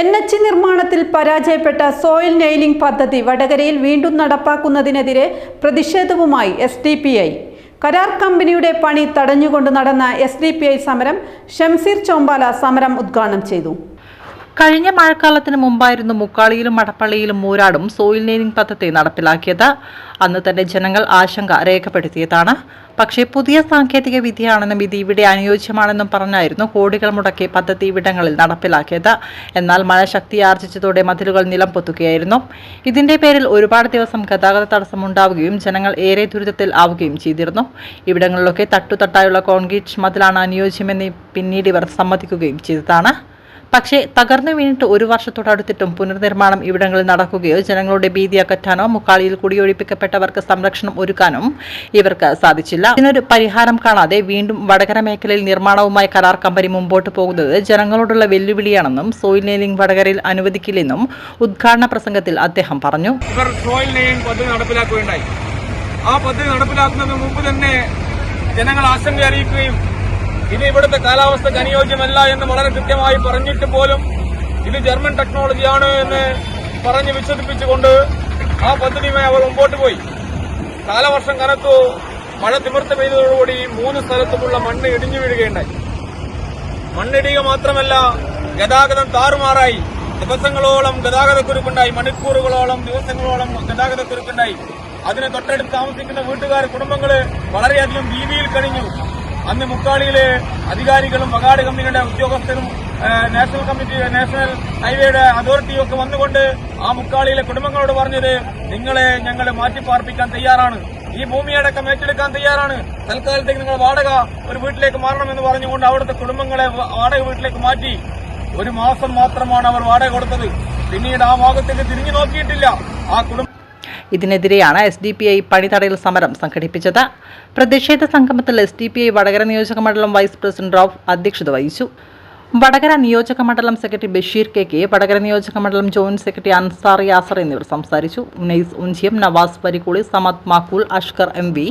N H നിർമ്മാണത്തിൽ പരാജയപ്പെട്ട soil nailing പദ്ധതി വടകരയിൽ വീണ്ടും നടപ്പാക്കുന്നതിനെതിരെ പ്രതിഷേധവുമായി എസ് ഡി പി ഐ കരാർ കമ്പനിയുടെ പണി തടഞ്ഞുകൊണ്ട് നടന്ന എസ് ഡി പി ഐ സമരം ഷംസീർ ചോമ്പാല സമരം ഉദ്ഘാടനം ചെയ്തു. കഴിഞ്ഞ മഴക്കാലത്തിന് മുമ്പായിരുന്നു മുക്കാളിയിലും മടപ്പള്ളിയിലും മൂരാടും സോയിൽ നെയിലിംഗ് പദ്ധതി നടപ്പിലാക്കിയത്. അന്ന് തന്നെ ജനങ്ങൾ ആശങ്ക രേഖപ്പെടുത്തിയതാണ്. പക്ഷേ പുതിയ സാങ്കേതിക വിദ്യയാണെന്നും ഇത് ഇവിടെ അനുയോജ്യമാണെന്നും പറഞ്ഞായിരുന്നു കോടികൾ മുടക്കി പദ്ധതി ഇവിടങ്ങളിൽ നടപ്പിലാക്കിയത്. എന്നാൽ മഴ ശക്തിയാർജിച്ചതോടെ മതിലുകൾ നിലം പൊത്തുകയായിരുന്നു. ഇതിന്റെ പേരിൽ ഒരുപാട് ദിവസം ഗതാഗത തടസ്സമുണ്ടാവുകയും ജനങ്ങൾ ഏറെ ദുരിതത്തിൽ ആവുകയും ചെയ്തിരുന്നു. ഇവിടങ്ങളിലൊക്കെ തട്ടുതട്ടായുള്ള കോൺക്രീറ്റ് മതിലാണ് അനുയോജ്യമെന്ന് പിന്നീട് ഇവർ സമ്മതിക്കുകയും ചെയ്തതാണ്. പക്ഷേ തകർന്നു വീണിട്ട് ഒരു വർഷത്തോടടുത്തിട്ടും പുനർനിർമ്മാണം ഇവിടങ്ങളിൽ നടക്കുകയോ ജനങ്ങളുടെ ഭീതി അകറ്റാനോ മുക്കാളിയിൽ കുടിയൊഴിപ്പിക്കപ്പെട്ടവർക്ക് സംരക്ഷണം ഒരുക്കാനും ഇവർക്ക് സാധിച്ചില്ല. ഇതിനൊരു പരിഹാരം കാണാതെ വീണ്ടും വടകര മേഖലയിൽ നിർമ്മാണവുമായി കരാർ കമ്പനി മുമ്പോട്ട് പോകുന്നത് ജനങ്ങളോടുള്ള വെല്ലുവിളിയാണെന്നും സോയിൽ നെയിലിംഗ് വടകരയിൽ അനുവദിക്കില്ലെന്നും ഉദ്ഘാടന പ്രസംഗത്തിൽ അദ്ദേഹം പറഞ്ഞു. പദ്ധതി ആ പദ്ധതി നടപ്പിലാക്കുന്നതിന് മുമ്പ് തന്നെ ജനങ്ങൾ ആശങ്ക അറിയിക്കുകയും ഇത് ഇവിടുത്തെ കാലാവസ്ഥക്ക് അനുയോജ്യമല്ല എന്ന് വളരെ കൃത്യമായി പറഞ്ഞിട്ട് പോലും ഇത് ജർമ്മൻ ടെക്നോളജിയാണ് എന്ന് പറഞ്ഞ് വിശ്വസിപ്പിച്ചുകൊണ്ട് ആ പദ്ധതിയുമായി അവർ മുമ്പോട്ട് പോയി. കാലവർഷം കനത്തു മഴ തിമിർത്ത് പെയ്തതോടുകൂടി മൂന്ന് സ്ഥലത്തുമുള്ള മണ്ണ് ഇടിഞ്ഞു വീഴുകയുണ്ടായി. മണ്ണിടിയുക മാത്രമല്ല ഗതാഗതം താറുമാറായി. ദിവസങ്ങളോളം ഗതാഗതക്കുരുക്കുണ്ടായി മണിക്കൂറുകളോളം ദിവസങ്ങളോളം ഗതാഗതക്കുരുക്കുണ്ടായി അതിനെ തൊട്ടടുത്ത് താമസിക്കുന്ന വീട്ടുകാർ കുടുംബങ്ങൾ വളരെയധികം ഭീതിയിൽ കഴിഞ്ഞു അന്ന് മുക്കാളിയിലെ അധികാരികളും വകാട് കമ്പനിയുടെ ഉദ്യോഗസ്ഥരും നാഷണൽ കമ്മിറ്റി നാഷണൽ ഹൈവേയുടെ അതോറിറ്റിയും ഒക്കെ വന്നുകൊണ്ട് ആ മുക്കാളിയിലെ കുടുംബങ്ങളോട് പറഞ്ഞത് നിങ്ങളെ ഞങ്ങൾ മാറ്റിപ്പാർപ്പിക്കാൻ തയ്യാറാണ്. ഈ ഭൂമിയടക്കം ഏറ്റെടുക്കാൻ തയ്യാറാണ്. തൽക്കാലത്തേക്ക് നിങ്ങൾ വാടക ഒരു വീട്ടിലേക്ക് മാറണമെന്ന് പറഞ്ഞുകൊണ്ട് അവിടുത്തെ കുടുംബങ്ങളെ വാടക വീട്ടിലേക്ക് മാറ്റി. ഒരു മാസം മാത്രമാണ് അവർ വാടക കൊടുത്തത്. പിന്നീട് ആ ഭാഗത്തേക്ക് തിരിഞ്ഞു നോക്കിയിട്ടില്ല. ആ കുടുംബം ഇതിനെതിരെയാണ് എസ് ഡി പി ഐ പണിതടയൽ സമരം സംഘടിപ്പിച്ചത്. പ്രതിഷേധ സംഗമത്തിൽ S D P I Vadakara നിയോജക മണ്ഡലം വൈസ് പ്രസിഡന്റ് റോഫ് അധ്യക്ഷത വഹിച്ചു. വടകര നിയോജക മണ്ഡലം secretary Basheer K K Vadakara നിയോജക മണ്ഡലം ജോയിന്റ് സെക്രട്ടറി അൻസാർ യാസർ എന്നിവർ സംസാരിച്ചു. Unais Unchiyam Navas Parikkuli Samad Makkool Ashkar M V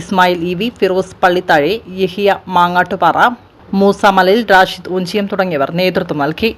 Ismail E V Feroz Pallithazhe Yahiya Mangattupara Moosa Malayil Rashid Unchiyam തുടങ്ങിയവർ നേതൃത്വം നൽകി.